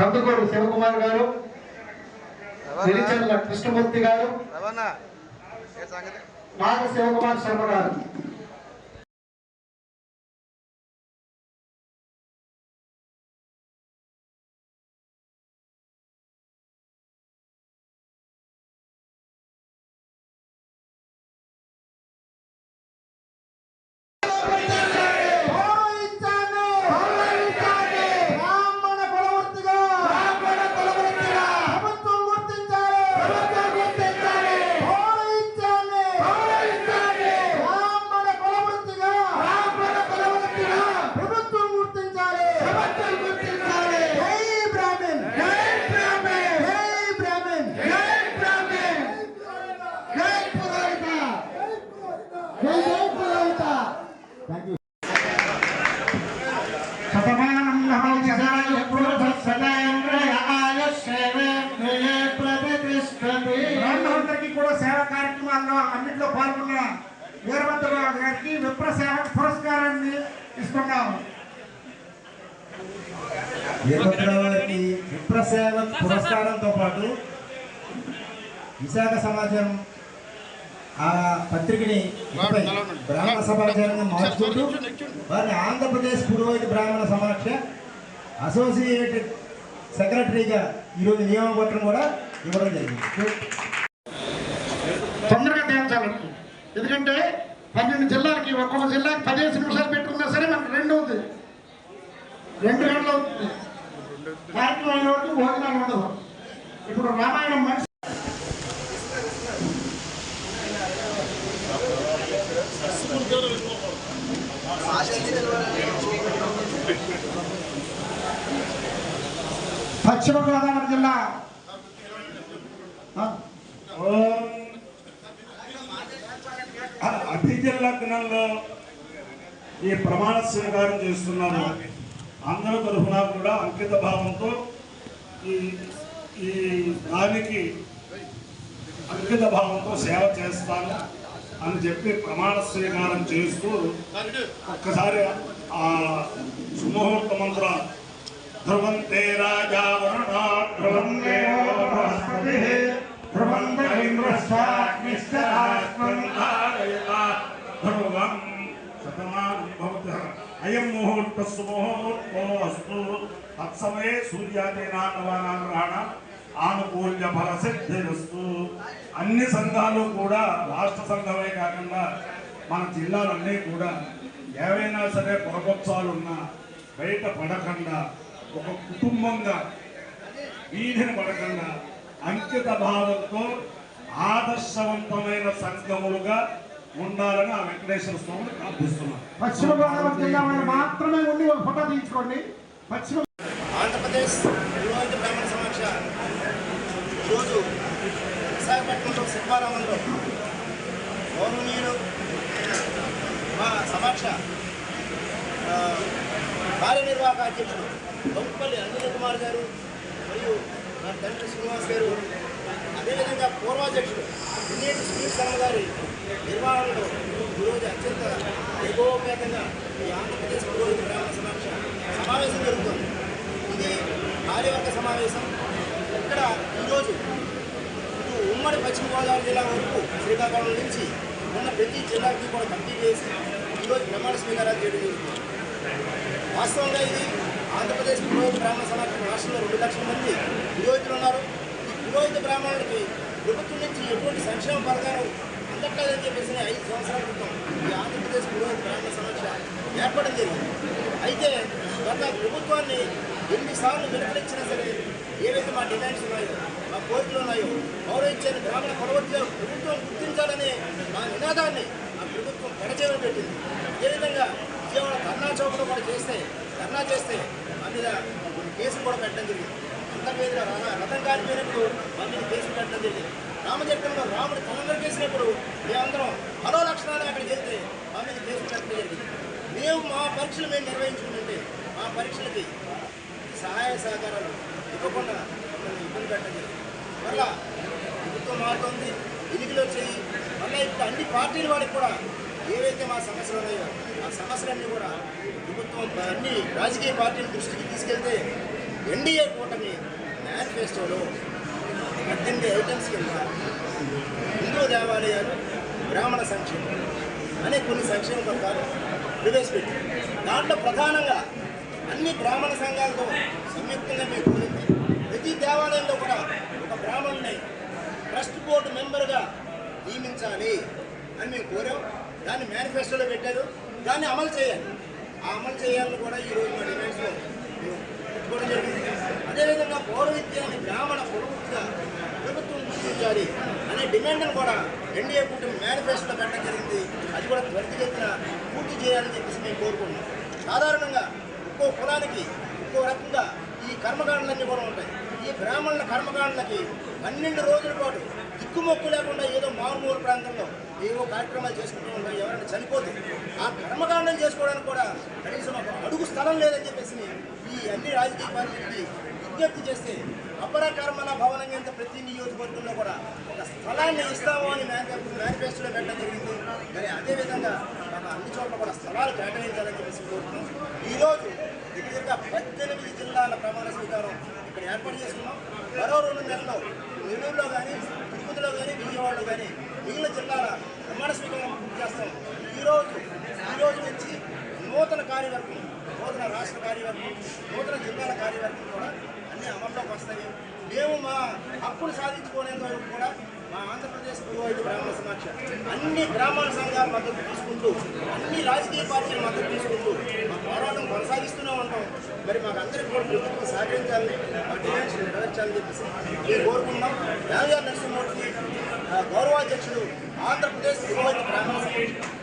కందుకూరు శివకుమార్ గారు వెలిచర్ల కృష్ణమూర్తి గారు నాగ శివకుమార్ శర్మ గారు. ఇస్తున్నాము. విప్రసేవ పురస్కారంతో పాటు విశాఖ సమాచారం ఆ పత్రికని బ్రాహ్మణ సమాచారంగా మార్చుకుంటూ వారిని ఆంధ్రప్రదేశ్ పురోహిత బ్రాహ్మణ సమాక్ష అసోసియేటెడ్ సెక్రటరీగా ఈరోజు నియమపత్రం కూడా ఇవ్వడం జరిగింది. తొందరగా తేల్చాలి ఎందుకంటే పన్నెండు జిల్లాలకి ఒక్కొక్క జిల్లాకి పదిహేను నిమిషాలు పెట్టుకున్నా సరే మనకు రెండు అవుతుంది రెండు గంటలు అవుతుంది. కార్యక్రమం అయిన వరకు భోజనాలు ఉండదు ఇప్పుడు రామాయణం మనిషి పశ్చిమ గోదావరి జిల్లా ఆ, అభిజిల్ లగ్నంలో ఈ ప్రమాణ స్వీకారం చేస్తున్నారు అందరి తరఫున కూడా అంకిత భావంతో ఈ ఈ దానికి అంకిత భావంతో సేవ చేస్తాను అని చెప్పి ప్రమాణ స్వీకారం చేస్తూ ఒక్కసారి ఆ సుముహూర్త మంత్ర ధ్రువంతే రాజా వరుణ ధ్రువంతే ధ్రువంత శతమానం భవతి అయం ముహూర్త సుముహూర్తో అస్తు తత్సమయే సూర్యాదీనా నవానాగ్రహణ ఆనుకూల్య ఫల సిద్ధిరస్తు అన్ని సంఘాలు కూడా రాష్ట్ర సంఘమే కాకుండా మన జిల్లాలన్నీ కూడా ఏవైనా సరే పొరపక్షాలు బయట పడకుండా ఒక కుటుంబంగా వీధిని పడకుండా అంకిత భావంతో ఆదర్శవంతమైన సంఘములుగా ఉండాలని ఆ వెంకటేశ్వర స్వామిని ప్రార్థిస్తున్నాను పశ్చిమ గోదావరి జిల్లా మాత్రమే ఉండి ఒక ఫోటో తీయించుకోండి. పశ్చిమ ఆంధ్రప్రదేశ్ పురోహిత బ్రాహ్మణ సమీక్ష ఈరోజు విశాఖపట్నంలో శిల్పారామంలో గౌరవనీయులు మా సమీక్ష ఆ, కార్యనిర్వాహక అధ్యక్షుడు బొప్పల్లి అంజనీ కుమార్ గారు మరియు మా తండ్రి శ్రీనివాస్ గారు అదేవిధంగా పూర్వాధ్యక్షుడు పిన్నేటి సునీల్ శర్మ గారి నిర్వహణలో ఈరోజు అత్యంత వైభవపేతంగా ఈ ఆంధ్రప్రదేశ్ పురోహిత బ్రాహ్మణ సమక్ష సమావేశం జరుగుతుంది. ఇది కార్యవర్గ సమావేశం. ఇక్కడ ఈరోజు ఇటు ఉమ్మడి పశ్చిమ గోదావరి జిల్లా వరకు శ్రీకాకుళం నుంచి ఉన్న ప్రతి జిల్లాకి కూడా కమిటీ వేసి ఈరోజు ప్రమాణ స్వీకారాలు చేయడం జరుగుతుంది. వాస్తవంగా ఇది ఆంధ్రప్రదేశ్ పురోహిత బ్రాహ్మణ సమాజం రాష్ట్రంలో రెండు లక్షల మంది పురోహితులు ఉన్నారు. ఈ పురోహిత బ్రాహ్మణుడికి ప్రభుత్వం నుంచి ఎటువంటి సంక్షేమ పథకాలు అందట్లేదని చెప్పేసి ఐదు సంవత్సరాల క్రితం ఈ ఆంధ్రప్రదేశ్ పురోగతి బ్రాహ్మణ సమస్య ఏర్పడం జరిగింది. అయితే గత ప్రభుత్వాన్ని ఎన్నిసార్లు వెలువరించినా సరే ఏవైతే మా డిమాండ్స్ ఉన్నాయో మా కోరికలు ఉన్నాయో పౌరహిత్యాన్ని గ్రామీణ పరవర్తిగా ప్రభుత్వం గుర్తించాలనే మా నినాదాన్ని ఆ ప్రభుత్వం పెడచేయడం పెట్టింది. ఏ విధంగా విజయవాడ ధర్నా చౌకలో కూడా చేస్తే ధర్నా చేస్తే మా మీద కేసులు కూడా పెట్టడం జరిగింది. అంత మీద రథం కాలిపోయినప్పుడు మా మీద కేసులు పెట్టడం జరిగింది. రామచరిత్రంలో రాముడు తలందరూ చేసినప్పుడు మేమందరం మరో లక్షణాలు అక్కడ చేస్తే మా మీద చేసుకున్నట్టు జరిగింది మేము మా పరీక్షలు మేము నిర్వహించుకుంటుంటే మా పరీక్షలకి సహాయ సహకారాలు ఇవ్వకుండా మమ్మల్ని ఇబ్బంది పెట్టడం జరిగింది వల్ల ప్రభుత్వం మారుతుంది ఎన్నికలు వచ్చాయి. మళ్ళీ ఇప్పుడు అన్ని పార్టీల వాళ్ళకి కూడా ఏవైతే మా సమస్యలు ఉన్నాయో ఆ సమస్యలన్నీ కూడా ప్రభుత్వం అన్ని రాజకీయ పార్టీల దృష్టికి తీసుకెళ్తే ఎన్డీఏ కూటమి మేనిఫెస్టోలో పద్దెనిమిది ఐటమ్స్ కింద హిందూ దేవాలయాలు బ్రాహ్మణ సంక్షేమం అనే కొన్ని సంక్షేమ పథకాలు ప్రవేశపెట్టారు దాంట్లో ప్రధానంగా అన్ని బ్రాహ్మణ సంఘాలతో సంయుక్తంగా మేము ప్రతి దేవాలయంలో కూడా ఒక బ్రాహ్మణుని ట్రస్ట్ బోర్డు మెంబర్గా నియమించాలి అని మేము కోరాం. దాన్ని మేనిఫెస్టోలో పెట్టారు దాన్ని అమలు చేయాలి. ఆ అమలు చేయాలని కూడా ఈరోజు మా డిమాండ్స్లో పెట్టుకోవడం జరిగింది. అదేవిధంగా పౌర విద్యాన్ని బ్రాహ్మణ ప్రభుత్వం అనే డిమాండ్ను కూడా ఎన్డీఏ కూటమి మేనిఫెస్టోలో పెట్టడం జరిగింది. అది కూడా త్వరితగతిన పూర్తి చేయాలని చెప్పేసి మేము కోరుకుంటున్నాం. సాధారణంగా ఒక్కో కులానికి ఒక్కో రకంగా ఈ కర్మకాండలన్నీ కూడా ఉంటాయి. ఈ బ్రాహ్మణుల కర్మకాండలకి పన్నెండు రోజుల పాటు దిక్కుమొక్కు లేకుండా ఏదో మారుమూల ప్రాంతంలో ఏవో కార్యక్రమాలు చేసుకుంటూ ఉంటాయి ఎవరైనా చనిపోతే ఆ కర్మకాండం చేసుకోవడానికి కూడా కనీసం ఒక అడుగు స్థలం లేదని చెప్పేసి ఈ అన్ని రాజకీయ పార్టీలకి విజ్ఞప్తి చేస్తే అపర కర్మల భవనం కింద ప్రతి నియోజకవర్గంలో కూడా ఒక స్థలాన్ని ఇస్తాము అని మేనిఫెస్టోలో పెట్టడం జరిగింది మరి అదేవిధంగా మన అన్ని చోట్ల కూడా స్థలాలు కేటాయించాలని చెప్పేసి కోరుతున్నాం. ఈరోజు దగ్గర పద్దెనిమిది జిల్లాల ప్రమాణ స్వీకారం ఇక్కడ ఏర్పాటు చేసుకున్నాం. మరో రెండు నెలల్లో నెల్లూరులో కానీ తిరుపతిలో కానీ విజయవాడలో కానీ మిగిలిన జిల్లాల ప్రమాణ స్వీకారం పూర్తి చేస్తాం. ఈరోజు ఈ రోజు నుంచి నూతన కార్యవర్గం నూతన రాష్ట్ర కార్యవర్గం నూతన జిల్లాల కార్యవర్గం కూడా అన్ని అమల్లోకి వస్తాయి. మేము మా హక్కును సాధించుకునేంత వరకు కూడా మా ఆంధ్రప్రదేశ్ పురోహిత బ్రాహ్మణ సమాక్ష అన్ని గ్రామాల సంఘాల మద్దతు తీసుకుంటూ అన్ని రాజకీయ పార్టీల మద్దతు తీసుకుంటూ మా పోరాటం కొనసాగిస్తూనే ఉంటాం. మరి మాకు అందరికీ కూడా ప్రభుత్వం సహకరించాలని మా డిమాండ్స్ నెరవేర్చాలని చెప్పేసి మేము కోరుకుంటున్నాం. యాదవ్ నరసింహమూర్తి గౌరవాధ్యక్షుడు ఆంధ్రప్రదేశ్ పురోహిత బ్రాహ్మణ సమాక్ష